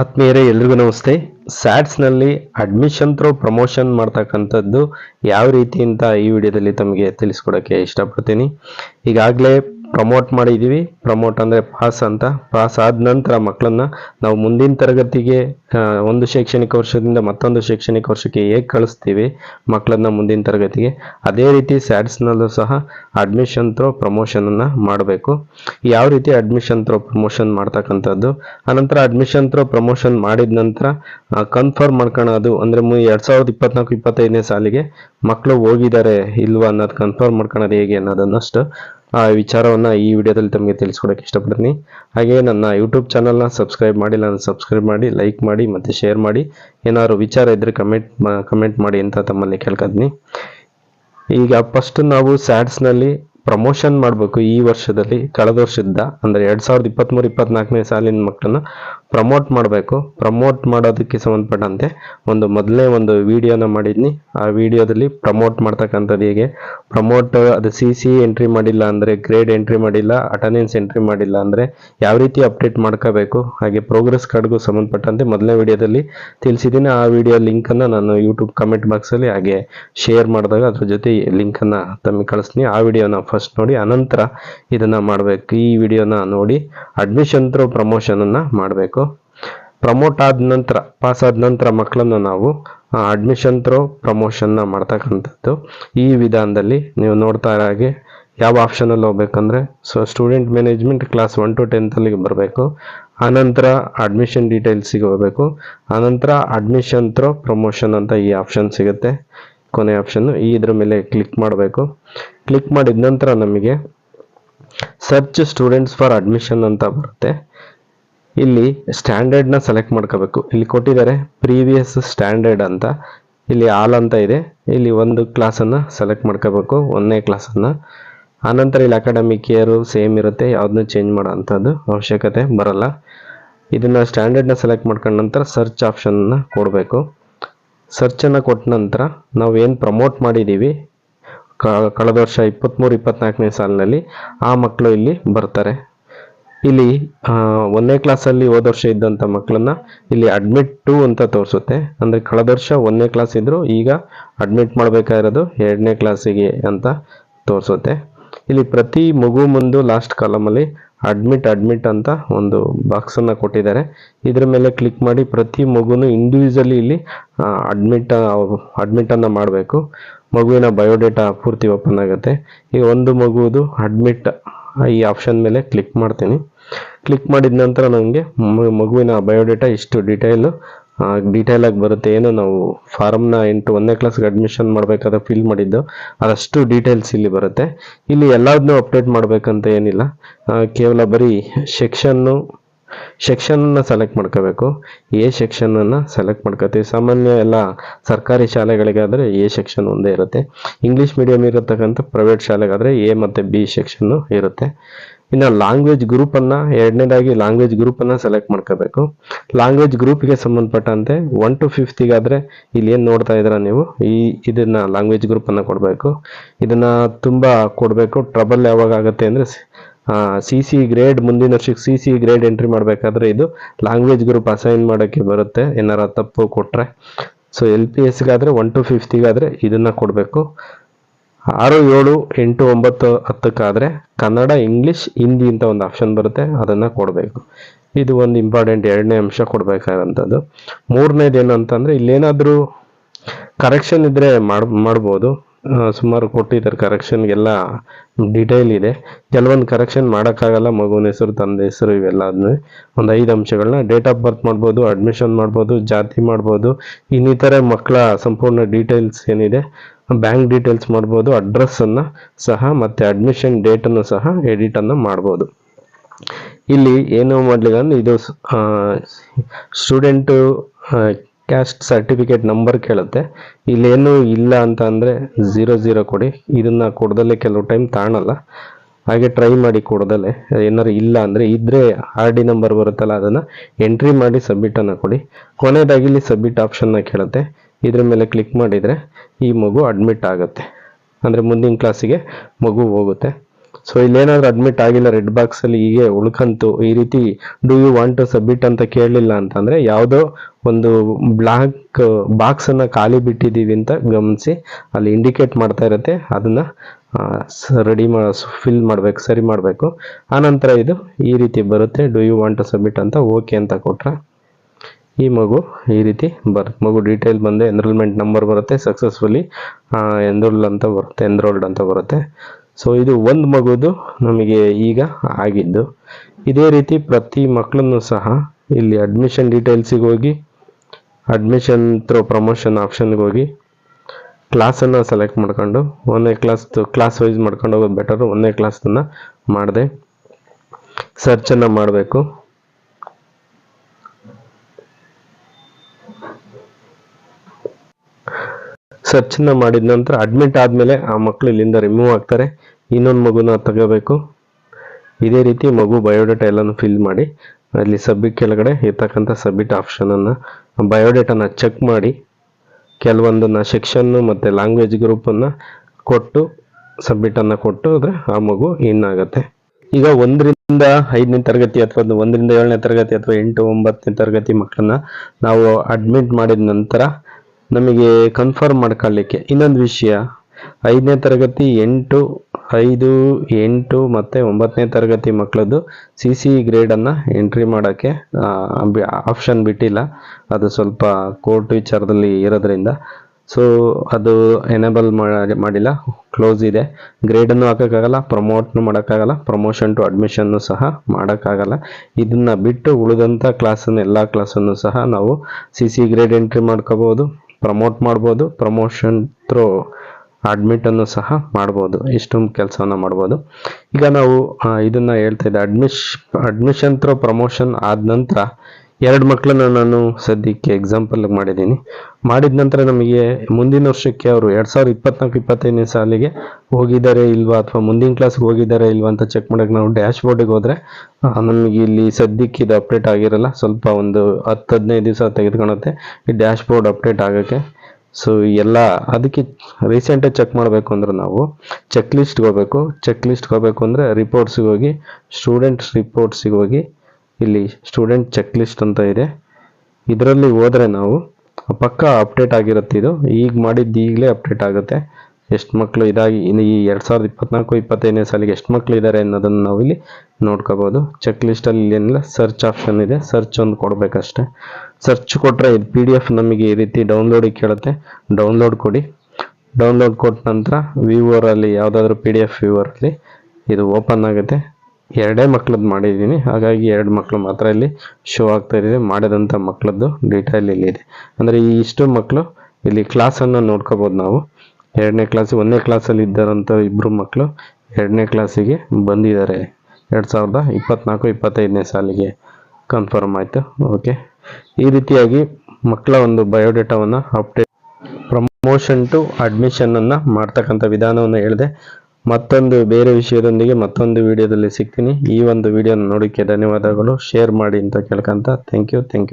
ಆತ್ಮೀಯರೇ, ಎಲ್ರಿಗೂ ನಮಸ್ತೆ. ಸ್ಯಾಟ್ಸ್ನಲ್ಲಿ ಅಡ್ಮಿಷನ್ ಥ್ರೂ ಪ್ರಮೋಷನ್ ಮಾಡ್ತಕ್ಕಂಥದ್ದು ಯಾವ ರೀತಿ ಅಂತ ಈ ವಿಡಿಯೋದಲ್ಲಿ ತಮಗೆ ತಿಳಿಸ್ಕೊಡೋಕ್ಕೆ ಇಷ್ಟಪಡ್ತೀನಿ. ಈಗಾಗಲೇ ಪ್ರಮೋಟ್ ಮಾಡಿದ್ದೀವಿ ಪ್ರಮೋಟ್ ಅಂದರೆ ಪಾಸ್ ಅಂತ. ಪಾಸ್ ಆದ ನಂತರ ಮಕ್ಕಳನ್ನು ನಾವು ಮುಂದಿನ ತರಗತಿಗೆ ಒಂದು ಶೈಕ್ಷಣಿಕ ವರ್ಷದಿಂದ ಮತ್ತೊಂದು ಶೈಕ್ಷಣಿಕ ವರ್ಷಕ್ಕೆ ಹೇಗೆ ಕಳಿಸ್ತೀವಿ ಮಕ್ಕಳನ್ನ ಮುಂದಿನ ತರಗತಿಗೆ. ಅದೇ ರೀತಿ ಸ್ಯಾಟ್ಸ್ನಲ್ಲೂ ಸಹ ಅಡ್ಮಿಷನ್ ಥ್ರೋ ಪ್ರಮೋಷನನ್ನು ಮಾಡಬೇಕು. ಯಾವ ರೀತಿ ಅಡ್ಮಿಷನ್ ಥ್ರೋ ಪ್ರಮೋಷನ್ ಮಾಡ್ತಕ್ಕಂಥದ್ದು? ಆನಂತರ ಅಡ್ಮಿಷನ್ ಥ್ರೋ ಪ್ರಮೋಷನ್ ಮಾಡಿದ ನಂತರ ಕನ್ಫರ್ಮ್ ಮಾಡ್ಕೊಳ್ಳೋದು ಅಂದರೆ ಮು, ಎರಡು ಸಾವಿರದ ಇಪ್ಪತ್ನಾಲ್ಕು, ಇಪ್ಪತ್ತೈದನೇ ಸಾಲಿಗೆ ಮಕ್ಕಳು ಹೋಗಿದ್ದಾರೆ ಇಲ್ವಾ ಅನ್ನೋದು ಕನ್ಫರ್ಮ್ ಮಾಡ್ಕೊಳ್ಳೋದು ಹೇಗೆ ಅನ್ನೋದನ್ನಷ್ಟು ಆ ವಿಚಾರವನ್ನು ಈ ವಿಡಿಯೋದಲ್ಲಿ ತಮಗೆ ತಿಳಿಸ್ಕೊಡೋಕೆ ಇಷ್ಟಪಡ್ತೀನಿ. ಹಾಗೆ ನನ್ನ ಯೂಟ್ಯೂಬ್ ಚಾನಲ್ನ ಸಬ್ಸ್ಕ್ರೈಬ್ ಮಾಡಿಲ್ಲ ನಾನು ಸಬ್ಸ್ಕ್ರೈಬ್ ಮಾಡಿ ಲೈಕ್ ಮಾಡಿ, ಮತ್ತು ಶೇರ್ ಮಾಡಿ. ಏನಾದ್ರು ವಿಚಾರ ಇದ್ದರೆ ಕಮೆಂಟ್ ಕಮೆಂಟ್ ಮಾಡಿ ಅಂತ ತಮ್ಮಲ್ಲಿ ಕೇಳ್ಕೊತೀನಿ. ಈಗ ಫಸ್ಟ್ ನಾವು ಸ್ಯಾಡ್ಸ್ನಲ್ಲಿ ಪ್ರಮೋಷನ್ ಮಾಡಬೇಕು ಈ ವರ್ಷದಲ್ಲಿ, ಕಳೆದ ವರ್ಷದ ಅಂದರೆ ಎರಡು ಸಾವಿರದ ಇಪ್ಪತ್ತ್ಮೂರು ಇಪ್ಪತ್ನಾಲ್ಕನೇ ಸಾಲಿನ ಮಕ್ಕಳನ್ನ ಪ್ರಮೋಟ್ ಮಾಡಬೇಕು. ಪ್ರಮೋಟ್ ಮಾಡೋದಕ್ಕೆ ಸಂಬಂಧಪಟ್ಟಂತೆ ಒಂದು ಮೊದಲೇ ಒಂದು ವಿಡಿಯೋನ ಮಾಡಿದ್ನಿ. ಆ ವಿಡಿಯೋದಲ್ಲಿ ಪ್ರಮೋಟ್ ಮಾಡ್ತಕ್ಕಂಥದ್ದು ಹೇಗೆ? ಪ್ರಮೋಟ್ ಅದು ಸಿ ಸಿ ಎಂಟ್ರಿ ಮಾಡಿಲ್ಲ ಅಂದರೆ ಗ್ರೇಡ್ ಎಂಟ್ರಿ ಮಾಡಿಲ್ಲ ಅಟೆಂಡೆನ್ಸ್ ಎಂಟ್ರಿ ಮಾಡಿಲ್ಲ ಅಂದರೆ ಯಾವ ರೀತಿ ಅಪ್ಡೇಟ್ ಮಾಡ್ಕೋಬೇಕು? ಹಾಗೆ ಪ್ರೋಗ್ರೆಸ್ ಕಾರ್ಡ್ಗೂ ಸಂಬಂಧಪಟ್ಟಂತೆ ಮೊದಲನೇ ವಿಡಿಯೋದಲ್ಲಿ ತಿಳಿಸಿದ್ದೀನಿ. ಆ ವಿಡಿಯೋ ಲಿಂಕನ್ನು ನಾನು ಯೂಟ್ಯೂಬ್ ಕಮೆಂಟ್ ಬಾಕ್ಸಲ್ಲಿ ಹಾಗೆ ಶೇರ್ ಮಾಡಿದಾಗ ಅದ್ರ ಜೊತೆ ಲಿಂಕನ್ನು ತಮಗೆ ಕಳಿಸ್ತೀನಿ. ಆ ವಿಡಿಯೋನ ಫಸ್ಟ್ ನೋಡಿ, ಅನಂತರ ಇದನ್ನು ಮಾಡಬೇಕು. ಈ ವಿಡಿಯೋನ ನೋಡಿ ಅಡ್ಮಿಷನ್ ಥ್ರೂ ಪ್ರಮೋಷನನ್ನು ಮಾಡಬೇಕು. ಪ್ರಮೋಟ್ ಆದ ನಂತರ ಪಾಸ್ ಆದ ನಂತರ ಮಕ್ಕಳನ್ನು ನಾವು ಅಡ್ಮಿಷನ್ ಥ್ರೋ ಪ್ರಮೋಷನ್ನ ಮಾಡ್ತಕ್ಕಂಥದ್ದು. ಈ ವಿಧಾನದಲ್ಲಿ ನೀವು ನೋಡ್ತಾ ಇರೋ ಹಾಗೆ ಯಾವ ಆಪ್ಷನಲ್ಲಿ ಹೋಗ್ಬೇಕಂದ್ರೆ so student management class one two ಟೆಂತಲ್ಲಿಗೆ ಬರಬೇಕು. ಆನಂತರ ಅಡ್ಮಿಷನ್ ಡೀಟೇಲ್ಸಿಗೆ ಹೋಗಬೇಕು. ಆನಂತರ ಅಡ್ಮಿಷನ್ ಥ್ರೋ ಪ್ರಮೋಷನ್ ಅಂತ ಈ ಆಪ್ಷನ್ ಸಿಗುತ್ತೆ. ಕೊನೆ ಆಪ್ಷನ್ನು ಈ ಇದ್ರ ಮೇಲೆ ಕ್ಲಿಕ್ ಮಾಡಬೇಕು. ಕ್ಲಿಕ್ ಮಾಡಿದ ನಂತರ ನಮಗೆ ಸರ್ಚ್ ಸ್ಟೂಡೆಂಟ್ಸ್ ಫಾರ್ ಅಡ್ಮಿಷನ್ ಅಂತ ಬರುತ್ತೆ. ಇಲ್ಲಿ ಸ್ಟ್ಯಾಂಡರ್ಡ್ನ ಸೆಲೆಕ್ಟ್ ಮಾಡ್ಕೋಬೇಕು. ಇಲ್ಲಿ ಕೊಟ್ಟಿದ್ದಾರೆ ಪ್ರೀವಿಯಸ್ ಸ್ಟ್ಯಾಂಡರ್ಡ್ ಅಂತ. ಇಲ್ಲಿ ಆಲ್ ಅಂತ ಇದೆ. ಇಲ್ಲಿ ಒಂದು ಕ್ಲಾಸನ್ನು ಸೆಲೆಕ್ಟ್ ಮಾಡ್ಕೋಬೇಕು. ಒಂದನೇ ಕ್ಲಾಸನ್ನು ಆನಂತರ ಇಲ್ಲಿ ಅಕಾಡೆಮಿಕ್ ಇಯರು ಸೇಮ್ ಇರುತ್ತೆ. ಯಾವುದನ್ನು ಚೇಂಜ್ ಮಾಡೋ ಅಂಥದ್ದು ಅವಶ್ಯಕತೆ ಬರಲ್ಲ. ಇದನ್ನು ಸ್ಟ್ಯಾಂಡರ್ಡ್ನ ಸೆಲೆಕ್ಟ್ ಮಾಡ್ಕೊಂಡ ನಂತರ ಸರ್ಚ್ ಆಪ್ಷನ್ನ ಕೊಡಬೇಕು. ಸರ್ಚನ್ನು ಕೊಟ್ಟ ನಂತರ ನಾವು ಏನು ಪ್ರಮೋಟ್ ಮಾಡಿದ್ದೀವಿ ಕಳೆದ ವರ್ಷ ಇಪ್ಪತ್ತ್ಮೂರು ಇಪ್ಪತ್ನಾಲ್ಕನೇ ಸಾಲಿನಲ್ಲಿ ಆ ಮಕ್ಕಳು ಇಲ್ಲಿ ಬರ್ತಾರೆ. ಇಲ್ಲಿ ಒಂದನೇ ಕ್ಲಾಸಲ್ಲಿ ಹೋದ ವರ್ಷ ಇದ್ದಂಥ ಮಕ್ಕಳನ್ನ ಇಲ್ಲಿ ಅಡ್ಮಿಟ್ ಟು ಅಂತ ತೋರಿಸುತ್ತೆ. ಅಂದರೆ ಕಳೆದ ವರ್ಷ ಒಂದನೇ ಕ್ಲಾಸ್ ಇದ್ದರು ಈಗ ಅಡ್ಮಿಟ್ ಮಾಡಬೇಕಾಗಿರೋದು ಎರಡನೇ ಕ್ಲಾಸಿಗೆ ಅಂತ ತೋರಿಸುತ್ತೆ. ಇಲ್ಲಿ ಪ್ರತಿ ಮಗು ಮುಂದು ಲಾಸ್ಟ್ ಕಾಲಮಲ್ಲಿ ಅಡ್ಮಿಟ್ ಅಡ್ಮಿಟ್ ಅಂತ ಒಂದು ಬಾಕ್ಸನ್ನು ಕೊಟ್ಟಿದ್ದಾರೆ. ಇದರ ಮೇಲೆ ಕ್ಲಿಕ್ ಮಾಡಿ ಪ್ರತಿ ಮಗುನು ಇಂಡಿವಿಜುವಲಿ ಇಲ್ಲಿ ಅಡ್ಮಿಟ್ ಅಡ್ಮಿಟನ್ನು ಮಾಡಬೇಕು. ಮಗುವಿನ ಬಯೋಡೇಟಾ ಪೂರ್ತಿ ಓಪನ್ ಆಗುತ್ತೆ. ಈ ಒಂದು ಮಗುವುದು ಅಡ್ಮಿಟ್ ಈ ಆಪ್ಷನ್ ಮೇಲೆ ಕ್ಲಿಕ್ ಮಾಡ್ತೀನಿ. ಕ್ಲಿಕ್ ಮಾಡಿದ ನಂತರ ನನಗೆ ಮಗುವಿನ ಬಯೋಡೇಟಾ ಇಷ್ಟು ಡೀಟೇಲು ಡೀಟೇಲ್ ಆಗಿ ಬರುತ್ತೆ ಏನು ನಾವು ಫಾರಮ್ನ ಎಂಟು ಒಂದನೇ ಕ್ಲಾಸ್ಗೆ ಅಡ್ಮಿಷನ್ ಮಾಡಬೇಕಾದ್ರೆ ಫಿಲ್ ಮಾಡಿದ್ದು, ಅದಷ್ಟು ಡೀಟೇಲ್ಸ್ ಇಲ್ಲಿ ಬರುತ್ತೆ. ಇಲ್ಲಿ ಎಲ್ಲದನ್ನೂ ಅಪ್ಡೇಟ್ ಮಾಡಬೇಕಂತ ಏನಿಲ್ಲ. ಕೇವಲ ಬರೀ ಸೆಕ್ಷನ್ನು ಸೆಕ್ಷನ್ನ ಸೆಲೆಕ್ಟ್ ಮಾಡ್ಕೋಬೇಕು. ಎ ಸೆಕ್ಷನನ್ನು ಸೆಲೆಕ್ಟ್ ಮಾಡ್ಕೋತೀವಿ. ಸಾಮಾನ್ಯ ಎಲ್ಲ ಸರ್ಕಾರಿ ಶಾಲೆಗಳಿಗಾದರೆ ಎ ಸೆಕ್ಷನ್ ಒಂದೇ ಇರುತ್ತೆ. ಇಂಗ್ಲೀಷ್ ಮೀಡಿಯಂ ಇರತಕ್ಕಂಥ ಪ್ರೈವೇಟ್ ಶಾಲೆಗಾದರೆ ಎ ಮತ್ತು ಬಿ ಸೆಕ್ಷನ್ನು ಇರುತ್ತೆ. ಇನ್ನು ಲ್ಯಾಂಗ್ವೇಜ್ ಗ್ರೂಪನ್ನು ಎರಡನೇದಾಗಿ ಲ್ಯಾಂಗ್ವೇಜ್ ಗ್ರೂಪನ್ನು ಸೆಲೆಕ್ಟ್ ಮಾಡ್ಕೋಬೇಕು. ಲ್ಯಾಂಗ್ವೇಜ್ ಗ್ರೂಪ್ಗೆ ಸಂಬಂಧಪಟ್ಟಂತೆ ಒನ್ ಟು ಫಿಫ್ತಿಗಾದರೆ ಇಲ್ಲಿ ಏನು ನೋಡ್ತಾ ಇದ್ದೀರಾ ನೀವು? ಈ ಇದನ್ನ ಲ್ಯಾಂಗ್ವೇಜ್ ಗ್ರೂಪನ್ನು ಕೊಡಬೇಕು. ಇದನ್ನು ತುಂಬ ಕೊಡಬೇಕು. ಟ್ರಬಲ್ ಯಾವಾಗ ಆಗುತ್ತೆ ಅಂದರೆ ಸಿ ಸಿ ಗ್ರೇಡ್ ಮುಂದಿನ ವರ್ಷಕ್ಕೆ ಸಿ ಸಿ ಗ್ರೇಡ್ ಎಂಟ್ರಿ ಮಾಡಬೇಕಾದ್ರೆ ಇದು ಲ್ಯಾಂಗ್ವೇಜ್ ಗ್ರೂಪ್ ಅಸೈನ್ ಮಾಡೋಕ್ಕೆ ಬರುತ್ತೆ. ಏನಾರ ತಪ್ಪು ಕೊಟ್ಟರೆ ಸೊ ಎಲ್ ಪಿ ಎಸ್ಗಾದರೆ ಒನ್ ಟು ಫಿಫ್ತಿಗಾದರೆ ಇದನ್ನು ಕೊಡಬೇಕು. ಆರು ಏಳು ಎಂಟು ಒಂಬತ್ತು ಹತ್ತಕ್ಕಾದರೆ ಕನ್ನಡ, ಇಂಗ್ಲೀಷ್, ಹಿಂದಿ ಅಂತ ಒಂದು ಆಪ್ಷನ್ ಬರುತ್ತೆ. ಅದನ್ನು ಕೊಡಬೇಕು. ಇದು ಒಂದು ಇಂಪಾರ್ಟೆಂಟ್ ಎರಡನೇ ಅಂಶ ಕೊಡಬೇಕಾದಂಥದ್ದು. ಮೂರನೇದು ಏನು ಅಂತಂದರೆ ಇಲ್ಲೇನಾದರೂ ಕರೆಕ್ಷನ್ ಇದ್ದರೆ ಮಾಡ್, ಮಾಡ್ಬೋದು. ಸುಮಾರು ಕೊಟ್ಟಿದ್ದಾರೆ ಕರೆಕ್ಷನ್ಗೆಲ್ಲ ಡೀಟೇಲ್ ಇದೆ. ಕೆಲವೊಂದು ಕರೆಕ್ಷನ್ ಮಾಡೋಕ್ಕಾಗಲ್ಲ. ಮಗುವಿನ ಹೆಸರು, ತಂದೆ ಹೆಸರು ಇವೆಲ್ಲ ಅದನ್ನೇ ಒಂದು ಐದು ಅಂಶಗಳನ್ನ ಡೇಟ್ ಆಫ್ ಬರ್ತ್ ಮಾಡ್ಬೋದು ಅಡ್ಮಿಷನ್ ಮಾಡ್ಬೋದು, ಜಾತಿ ಮಾಡ್ಬೋದು, ಇನ್ನಿತರ ಮಕ್ಕಳ ಸಂಪೂರ್ಣ ಡೀಟೇಲ್ಸ್ ಏನಿದೆ. ಬ್ಯಾಂಕ್ ಡೀಟೇಲ್ಸ್ ಮಾಡ್ಬೋದು ಅಡ್ರೆಸ್ಸನ್ನು ಸಹ, ಮತ್ತು ಅಡ್ಮಿಷನ್ ಡೇಟನ್ನು ಸಹ ಎಡಿಟನ್ನು ಮಾಡ್ಬೋದು. ಇಲ್ಲಿ ಏನು ಮಾಡಲಿಲ್ಲ ಅಂದರೆ ಇದು ಸ್ಟೂಡೆಂಟು ಕ್ಯಾಸ್ಟ್ ಸರ್ಟಿಫಿಕೇಟ್ ನಂಬರ್ ಕೇಳುತ್ತೆ. ಇಲ್ಲೇನು ಇಲ್ಲ ಅಂತ ಅಂದರೆ ಝೀರೋ ಝೀರೋ ಕೊಡಿ. ಇದನ್ನು ಕೊಡ್ದಲ್ಲೇ ಕೆಲವು ಟೈಮ್ ತಾಣಲ್ಲ. ಹಾಗೆ ಟ್ರೈ ಮಾಡಿ ಕೊಡ್ದಲೆ ಏನಾರು ಇಲ್ಲ ಅಂದರೆ ಇದ್ದರೆ ಆರ್ ಡಿ ನಂಬರ್ ಬರುತ್ತಲ್ಲ, ಅದನ್ನು ಎಂಟ್ರಿ ಮಾಡಿ ಸಬ್ಮಿಟನ್ನು ಕೊಡಿ. ಕೊನೆಯದಾಗಿ ಇಲ್ಲಿ ಸಬ್ಮಿಟ್ ಆಪ್ಷನ್ನ ಕೇಳುತ್ತೆ. ಇದ್ರ ಮೇಲೆ ಕ್ಲಿಕ್ ಮಾಡಿದರೆ ಈ ಮಗು ಅಡ್ಮಿಟ್ ಆಗುತ್ತೆ. ಅಂದರೆ ಮುಂದಿನ ಕ್ಲಾಸಿಗೆ ಮಗು ಹೋಗುತ್ತೆ. ಸೊ ಇಲ್ಲೇನಾದರೂ ಅಡ್ಮಿಟ್ ಆಗಿಲ್ಲ ರೆಡ್ ಬಾಕ್ಸ್ ಅಲ್ಲಿ ಹೀಗೆ ಉಳ್ಕಂತು, ಈ ರೀತಿ do you want to submit ಅಂತ ಕೇಳಲಿಲ್ಲ ಅಂತಂದ್ರೆ ಯಾವುದೋ ಒಂದು ಬ್ಲಾಕ್ ಬಾಕ್ಸ್ ಅನ್ನ ಖಾಲಿ ಬಿಟ್ಟಿದ್ದೀವಿ ಅಂತ ಗಮನಿಸಿ, ಅಲ್ಲಿ ಇಂಡಿಕೇಟ್ ಮಾಡ್ತಾ ಇರುತ್ತೆ, ಅದನ್ನ ರೆಡಿ ಫಿಲ್ ಮಾಡಬೇಕು, ಸರಿ ಮಾಡಬೇಕು. ಆನಂತರ ಇದು ಈ ರೀತಿ ಬರುತ್ತೆ do you want to submit ಅಂತ ಓಕೆ ಅಂತ ಕೊಟ್ರೆ. ಈ ಮಗು ಈ ರೀತಿ ಬರುತ್ತೆ ಮಗು ಡೀಟೇಲ್ ಬಂದು ಎನ್ರೋಲ್ಮೆಂಟ್ ನಂಬರ್ ಬರುತ್ತೆ ಸಕ್ಸಸ್ಫುಲಿ ಎನ್ರೋಲ್ಡ್ ಅಂತ ಬರುತ್ತೆ ಎನ್ರೋಲ್ಡ್ ಅಂತ ಬರುತ್ತೆ. ಸೊ ಇದು ಒಂದು ಮಗುದು ನಮಗೆ ಈಗ ಆಗಿದ್ದು. ಇದೇ ರೀತಿ ಪ್ರತಿ ಮಕ್ಕಳನ್ನು ಸಹ ಇಲ್ಲಿ ಅಡ್ಮಿಷನ್ ಡೀಟೇಲ್ಸಿಗೆ ಹೋಗಿ ಅಡ್ಮಿಷನ್ ಥ್ರೂ ಪ್ರಮೋಷನ್ ಆಪ್ಷನ್ಗೆ ಹೋಗಿ ಕ್ಲಾಸನ್ನು ಸೆಲೆಕ್ಟ್ ಮಾಡ್ಕೊಂಡು ಒಂದನೇ ಕ್ಲಾಸ್ ಕ್ಲಾಸ್ ವೈಸ್ ಮಾಡ್ಕೊಂಡು ಹೋಗೋದು ಬೆಟರು ಒಂದನೇ ಕ್ಲಾಸನ್ನು ಮಾಡಿದೆ ಸರ್ಚನ್ನು ಮಾಡಬೇಕು. ಸರ್ಚನ್ನ ಮಾಡಿದ ನಂತರ ಅಡ್ಮಿಟ್ ಆದಮೇಲೆ ಆ ಮಕ್ಕಳು ಇಲ್ಲಿಂದ ರಿಮೂವ್ ಆಗ್ತಾರೆ. ಇನ್ನೊಂದು ಮಗುನ ತಗೋಬೇಕು. ಇದೇ ರೀತಿ ಮಗು ಬಯೋಡೇಟಾ ಎಲ್ಲನೂ ಫಿಲ್ ಮಾಡಿ, ಅಲ್ಲಿ ಸಬ್ಮಿಟ್ ಕೆಳಗಡೆ ಇರ್ತಕ್ಕಂಥ ಸಬ್ಮಿಟ್ ಆಪ್ಷನನ್ನು ಬಯೋಡೇಟಾನ ಚೆಕ್ ಮಾಡಿ, ಕೆಲವೊಂದನ್ನ ಸೆಕ್ಷನ್ನು ಮತ್ತು ಲ್ಯಾಂಗ್ವೇಜ್ ಗ್ರೂಪನ್ನು ಕೊಟ್ಟು ಸಬ್ಮಿಟನ್ನು ಕೊಟ್ಟು ಅಂದರೆ ಆ ಮಗು ಇನ್ ಆಗುತ್ತೆ. ಈಗ ಒಂದರಿಂದ ಐದನೇ ತರಗತಿ ಅಥವಾ ಒಂದರಿಂದ ಏಳನೇ ತರಗತಿ ಅಥವಾ ಎಂಟು ಒಂಬತ್ತನೇ ತರಗತಿ ಮಕ್ಕಳನ್ನ ನಾವು ಅಡ್ಮಿಟ್ ಮಾಡಿದ ನಂತರ ನಮಗೆ ಕನ್ಫರ್ಮ್ ಮಾಡ್ಕೊಳ್ಳಿಕ್ಕೆ. ಇನ್ನೊಂದು ವಿಷಯ, ಐದನೇ ತರಗತಿ ಎಂಟು, ಐದು, ಎಂಟು ಮತ್ತು ಒಂಬತ್ತನೇ ತರಗತಿ ಮಕ್ಕಳದ್ದು ಸಿ ಸಿ ಗ್ರೇಡನ್ನು ಎಂಟ್ರಿ ಮಾಡೋಕ್ಕೆ ಆಪ್ಷನ್ ಬಿಟ್ಟಿಲ್ಲ. ಅದು ಸ್ವಲ್ಪ ಕೋರ್ಟ್ ವಿಚಾರದಲ್ಲಿ ಇರೋದ್ರಿಂದ. ಸೊ ಅದು ಎನೇಬಲ್ ಮಾಡಿಲ್ಲ. ಕ್ಲೋಸ್ ಇದೆ. ಗ್ರೇಡನ್ನು ಹಾಕೋಕ್ಕಾಗಲ್ಲ ಪ್ರಮೋಟ್ನು ಮಾಡೋಕ್ಕಾಗಲ್ಲ ಪ್ರಮೋಷನ್ ಟು ಅಡ್ಮಿಷನ್ನು ಸಹ ಮಾಡೋಕ್ಕಾಗಲ್ಲ. ಇದನ್ನು ಬಿಟ್ಟು ಉಳಿದಂಥ ಕ್ಲಾಸನ್ನು ಎಲ್ಲ ಕ್ಲಾಸನ್ನು ಸಹ ನಾವು ಸಿ ಸಿ ಗ್ರೇಡ್ ಎಂಟ್ರಿ ಮಾಡ್ಕೋಬೋದು ಪ್ರಮೋಟ್ ಮಾಡ್ಬೋದು ಪ್ರಮೋಷನ್ ಥ್ರೂ ಅಡ್ಮಿಟನ್ನು ಸಹ ಮಾಡ್ಬೋದು ಇಷ್ಟು ಕೆಲಸವನ್ನು ಮಾಡ್ಬೋದು. ಈಗ ನಾವು ಇದನ್ನು ಹೇಳ್ತಾ ಇದ್ದೆ ಅಡ್ಮಿಶ್ ಅಡ್ಮಿಷನ್ ಥ್ರೋ ಪ್ರಮೋಷನ್ ಆದ ನಂತರ ಎರಡು ಮಕ್ಕಳನ್ನ ನಾನು ಸದ್ಯಕ್ಕೆ ಎಕ್ಸಾಂಪಲ್ ಮಾಡಿದ್ದೀನಿ. ಮಾಡಿದ ನಂತರ ನಮಗೆ ಮುಂದಿನ ವರ್ಷಕ್ಕೆ ಅವರು ಎರಡು ಸಾವಿರದ ಇಪ್ಪತ್ನಾಲ್ಕು, ಇಪ್ಪತ್ತೈದನೇ ಸಾಲಿಗೆ ಹೋಗಿದ್ದಾರೆ ಇಲ್ವಾ ಅಥವಾ ಮುಂದಿನ ಕ್ಲಾಸ್ಗೆ ಹೋಗಿದ್ದಾರೆ ಇಲ್ವಾ ಅಂತ ಚೆಕ್ ಮಾಡೋಕೆ ನಾವು ಡ್ಯಾಶ್ ಬೋರ್ಡಿಗೆ ಹೋದರೆ ನಮಗೆ ಇಲ್ಲಿ ಸದ್ಯಕ್ಕೆ ಇದು ಅಪ್ಡೇಟ್ ಆಗಿರಲ್ಲ. ಸ್ವಲ್ಪ ಒಂದು ಹತ್ತು, ಹದಿನೈದು ದಿವಸ ತೆಗೆದುಕೊಳ್ಳುತ್ತೆ ಈ ಡ್ಯಾಶ್ ಬೋರ್ಡ್ ಅಪ್ಡೇಟ್ ಆಗೋಕ್ಕೆ ಸೊ ಎಲ್ಲ ಅದಕ್ಕೆ ರೀಸೆಂಟಾಗಿ ಚೆಕ್ ಮಾಡಬೇಕು ಅಂದ್ರೆ ನಾವು ಚೆಕ್ ಲಿಸ್ಟ್ಗೆ ಹೋಗ್ಬೇಕು. ಚೆಕ್ ಲಿಸ್ಟ್ಗೆ ಹೋಗ್ಬೇಕು ಅಂದರೆ ರಿಪೋರ್ಟ್ಸಿಗೆ ಹೋಗಿ ಸ್ಟೂಡೆಂಟ್ಸ್ ರಿಪೋರ್ಟ್ಸಿಗೆ ಹೋಗಿ ಇಲ್ಲಿ ಸ್ಟೂಡೆಂಟ್ ಚೆಕ್ ಲಿಸ್ಟ್ ಅಂತ ಇದೆ. ಇದರಲ್ಲಿ ಹೋದರೆ ನಾವು ಪಕ್ಕ ಅಪ್ಡೇಟ್ ಆಗಿರುತ್ತೆ ಇದು. ಈಗ ಮಾಡಿದ್ದು ಈಗಲೇ ಅಪ್ಡೇಟ್ ಆಗುತ್ತೆ. ಎಷ್ಟು ಮಕ್ಕಳು ಇದಾಗಿ, ಇನ್ನು ಈ ಎರಡು ಸಾವಿರದ ಇಪ್ಪತ್ನಾಲ್ಕು, ಇಪ್ಪತ್ತೈದನೇ ಸಾಲಿಗೆ ಎಷ್ಟು ಮಕ್ಕಳು ಇದ್ದಾರೆ ಅನ್ನೋದನ್ನು ನಾವು ಇಲ್ಲಿ ನೋಡ್ಕೋಬೋದು. ಚೆಕ್ ಲಿಸ್ಟಲ್ಲಿ ಏನಿಲ್ಲ ಸರ್ಚ್ ಆಪ್ಷನ್ ಇದೆ. ಸರ್ಚ್ ಒಂದು ಕೊಡಬೇಕಷ್ಟೆ. ಸರ್ಚ್ ಕೊಟ್ಟರೆ ಇದು ಪಿ ಡಿ ಎಫ್ ನಮಗೆ ಈ ರೀತಿ ಡೌನ್ಲೋಡಿಗೆ ಕೇಳುತ್ತೆ. ಡೌನ್ಲೋಡ್ ಕೊಡಿ. ಡೌನ್ಲೋಡ್ ಕೊಟ್ಟ ನಂತರ ವ್ಯೂವರಲ್ಲಿ ಯಾವುದಾದ್ರೂ ಪಿ ಡಿ ಎಫ್ ವ್ಯೂವರಲ್ಲಿ ಇದು ಓಪನ್ ಆಗುತ್ತೆ. ಎರಡೇ ಮಕ್ಳದ್ದು ಮಾಡಿದ್ದೀನಿ. ಹಾಗಾಗಿ ಎರಡು ಮಕ್ಕಳು ಮಾತ್ರ ಇಲ್ಲಿ ಶೋ ಆಗ್ತಾ ಇದೆ. ಮಾಡಿದಂಥ ಮಕ್ಕಳದ್ದು ಡೀಟೇಲ್ ಇಲ್ಲಿ ಇದೆ. ಅಂದರೆ ಈ ಇಷ್ಟು ಮಕ್ಕಳು ಇಲ್ಲಿ ಕ್ಲಾಸನ್ನು ನೋಡ್ಕೋಬೋದು ನಾವು. ಎರಡನೇ ಕ್ಲಾಸ್ ಒಂದನೇ ಕ್ಲಾಸಲ್ಲಿ ಇದ್ದಾರಂಥ ಇಬ್ಬರು ಮಕ್ಕಳು ಎರಡನೇ ಕ್ಲಾಸಿಗೆ ಬಂದಿದ್ದಾರೆ. ಎರಡು ಸಾವಿರದ ಇಪ್ಪತ್ನಾಲ್ಕು, ಇಪ್ಪತ್ತೈದನೇ ಸಾಲಿಗೆ ಕನ್ಫರ್ಮ್ ಆಯಿತು. ಓಕೆ ಈ ರೀತಿಯಾಗಿ ಮಕ್ಕಳ ಒಂದು ಬಯೋಡೇಟಾವನ್ನು ಅಪ್ಡೇಟ್ ಪ್ರಮೋಷನ್ ಟು ಅಡ್ಮಿಷನನ್ನು ಮಾಡ್ತಕ್ಕಂಥ ವಿಧಾನವನ್ನು ಹೇಳಿದೆ. ಮತ್ತೊಂದು ಬೇರೆ ವಿಷಯದೊಂದಿಗೆ ಮತ್ತೊಂದು ವಿಡಿಯೋದಲ್ಲಿ ಸಿಗ್ತೀನಿ. ಈ ಒಂದು ವಿಡಿಯೋನ ನೋಡೋಕ್ಕೆ ಧನ್ಯವಾದಗಳು. ಶೇರ್ ಮಾಡಿ ಅಂತ ಕೇಳ್ಕೊಂತ. Thank you thank you